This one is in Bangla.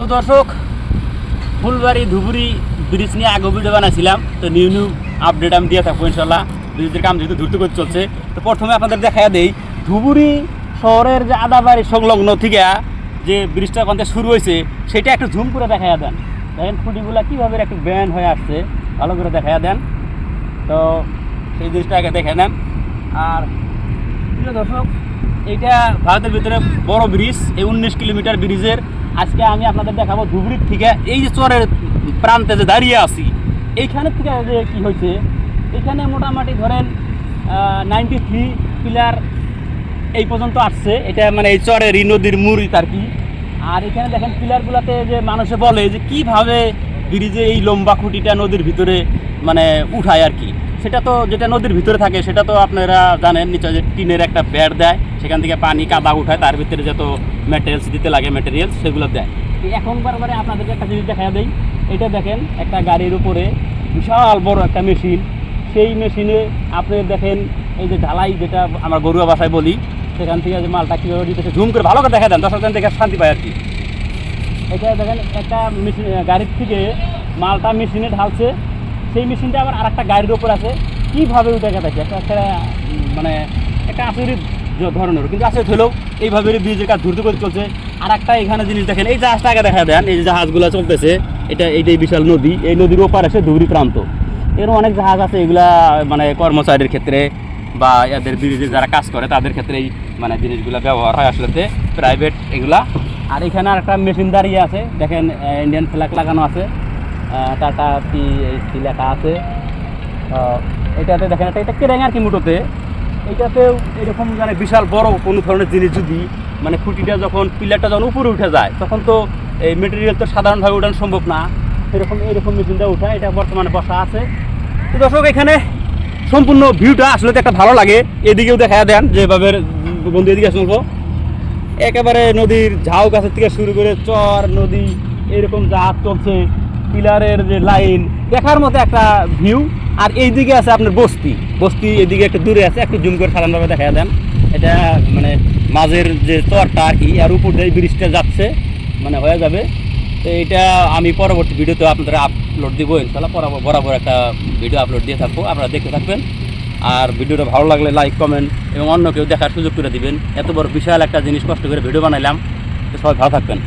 তো দর্শক, ফুলবাড়ি, ধুবুরি ব্রিজ নিয়ে আগে ভিডিও বানাইছিলাম। তো নিউ নিউ আপডেট আমি দিয়ে থাকব ইনশাল্লাহ ব্রিজের কাম যেহেতু দ্রুত করে চলছে, তো প্রথমে আপনাদের দেখা দেই, ধুবুরি শহরের যে আদাবাড়ি সংলগ্ন থেকে যে ব্রিজটা ওখান শুরু হয়েছে, সেটা একটু ঝুম করে দেখা দেন। দেখেন খুঁটিগুলা কীভাবে একটু ব্যান্ড হয়ে আসছে, ভালো করে দেখা দেন। তো সেই জিনিসটা আগে দেখে নেন। আর দর্শক, এইটা ভারতের ভিতরে বড় ব্রিজ এই উনিশ কিলোমিটার ব্রিজের আজকে আমি আপনাদের দেখাবো ধুবড়ির থেকে এই যে চরের প্রান্তে যে দাঁড়িয়ে আছি এইখানে থেকে যে কি হয়েছে, এখানে মোটামুটি ধরেন নাইনটি থ্রি পিলার এই পর্যন্ত আসছে। এটা মানে এই চরের এই নদীর মুড়িত আর কি। আর এখানে দেখেন পিলারগুলোতে যে মানুষে বলে যে কীভাবে ব্রিজে এই লম্বা খুঁটিটা নদীর ভিতরে মানে উঠায় আর কি। সেটা তো যেটা নদীর ভিতরে থাকে, সেটা তো আপনারা জানেন, নিচে যে টিনের একটা ব্যাট দেয়, সেখান থেকে পানি কাদা উঠায়, তার ভিতরে যত ম্যাটেরিয়ালস দিতে লাগে ম্যাটেরিয়ালস সেগুলো দেয়। এখন বারবারে আপনাদেরকে একটা জিনিস দেখা দেয় এটা দেখেন, একটা গাড়ির উপরে বিশাল বড় একটা মেশিন সেই মেশিনে আপনি দেখেন, এই যে ঢালাই যেটা আমরা গরুয়া ভাষায় বলি, সেখান থেকে যে মালটা কীভাবে দিতেছে ঝুম করে ভালো করে দেখা দেন দর্শকজন দেখে শান্তি পায় আর কি। এটা দেখেন, একটা মেশিন গাড়ির থেকে মালটা মেশিনে ঢালছে সেই মেশিনটা আবার আরেকটা গাড়ির ওপর আছে। কীভাবে উঠে গেছে একটা একটা মানে একটা আচরিত ধরনের। কিন্তু আচরিত হলেও এইভাবে ব্রিজের কাজ দ্রুত করে চলছে। আর একটা এখানে জিনিস দেখেন, এই জাহাজটা আগে দেখা দেন, এই যে জাহাজগুলো চলতেছে, এটা এইটাই বিশাল নদী। এই নদীর ওপার আছে ধুবড়ি প্রান্ত। এরকম অনেক জাহাজ আছে, এগুলা মানে কর্মচারীর ক্ষেত্রে বা এদের ব্রিজে যারা কাজ করে, তাদের ক্ষেত্রে এই মানে জিনিসগুলো ব্যবহার হয় আসলে প্রাইভেট এগুলা। আর এখানে আর একটা মেশিন দাঁড়িয়ে আছে, দেখেন ইন্ডিয়ান ফ্ল্যাগ লাগানো আছে। টাটা টি টি লেখা আছে? এটাতে দেখেন এটা এটা আর কি মুটোতে এইটাতেও এরকম মানে বিশাল বড় কোনো ধরনের জিনিস যদি মানে খুঁটিটা যখন পিলারটা যখন উপরে উঠে যায়, তখন তো এই মেটেরিয়াল তো সাধারণভাবে ওঠানো সম্ভব না। এরকম এরকম মেশিনটা উঠায় এটা বর্তমানে বসা আছে। তো দর্শক, এখানে সম্পূর্ণ ভিউটা আসলে একটা ভালো লাগে। এদিকেও দেখা দেন, যেভাবে বন্ধু এদিকে শুনব একেবারে নদীর ঝাউ গাছের থেকে শুরু করে চর, নদী, এরকম জাহাজ চলছে। পিলারের যে লাইন দেখার মতো একটা ভিউ আর এইদিকে আছে আপনার বস্তি। বস্তি এদিকে একটু দূরে আছে, একটু জুম করে সাধারণভাবে দেখা দেন। এটা মানে মাঝের যে চরটা আর কি আর উপর দিয়ে ব্রিজটা যাচ্ছে মানে হয়ে যাবে। তো এটা আমি পরবর্তী ভিডিওতে আপনাদের আপলোড দিব ইনশাল্লাহ বরাবর বরাবর একটা ভিডিও আপলোড দিয়ে থাকব, আপনারা দেখতে থাকবেন। আর ভিডিওটা ভালো লাগলে লাইক কমেন্ট এবং অন্য কেউ দেখার সুযোগ করে দিবেন। এত বড় বিশাল একটা জিনিস কষ্ট করে ভিডিও বানাইলাম। তো সবাই ভালো থাকবেন।